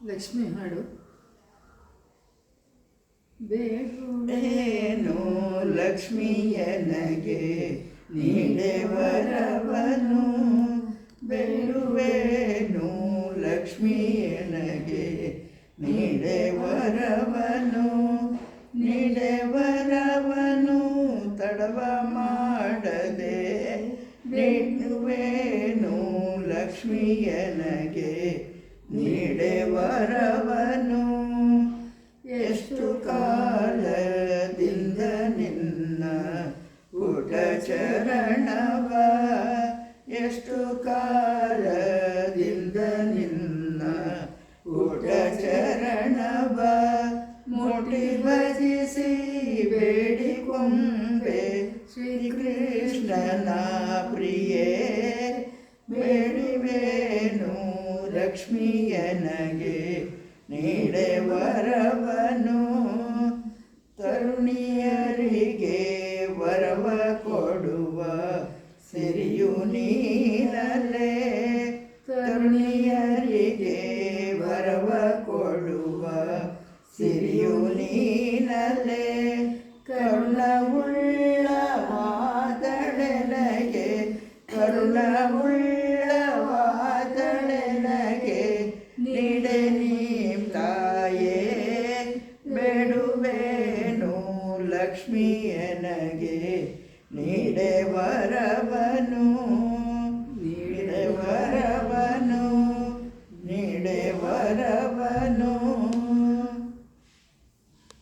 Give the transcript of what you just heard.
ಲಕ್ಷ್ಮಿ ಹಾಡು. ಬೇಡು ಏನು ಲಕ್ಷ್ಮಿಯನಗೆ ನೀಡೆವರವನು ಬೇಡುವೇನು ಲಕ್ಷ್ಮಿಯನಗೆ ನೀಡೆವರವನು ನೀಡೆವರವನು ನೀಡೆ ವರವನು, ತಡವ ಮಾಡದೆ ನೀಡುವೇನು ಲಕ್ಷ್ಮಿಯನಗೆ ನೀಡೆ ವರವನು ಎಷ್ಟು ಕಾಲದಿಂದ ನಿನ್ನ ಪುಟ ಚರಣವ ಎಷ್ಟು ಕಾಲದಿಂದ ನಿನ್ನ ಪುಟ ಚರಣವ ಮುಟಿ ಭಜಿಸಿ ಬೇಡಿಕೊಂಬೆ ಶ್ರೀಕೃಷ್ಣನ ಪ್ರಿಯೇ ಬೇಡಿವೇನು ಲಕ್ಷ್ಮಿಯನಗೆ ನೀಡೆ ವರವನು ತರುಣಿಯರಿಗೆ ವರವ ಕೊಡುವ ಸಿರಿಯು ನೀನಲೆ ತರುಣಿಯರಿಗೆ ವರವ ಕೊಡುವ ಸಿರಿಯು ನೀನಲ್ಲೇ. ಕರುಣವುಳ್ಳ ಮಾದಳೆನಗೆ ಕರುಣವುಳ್ಳ ಲಕ್ಷ್ಮಿಯನಗೆ ನೀಡೆ ವರವನು ನೀಡೆ ವರವನು ನೀಡೆ ವರವನು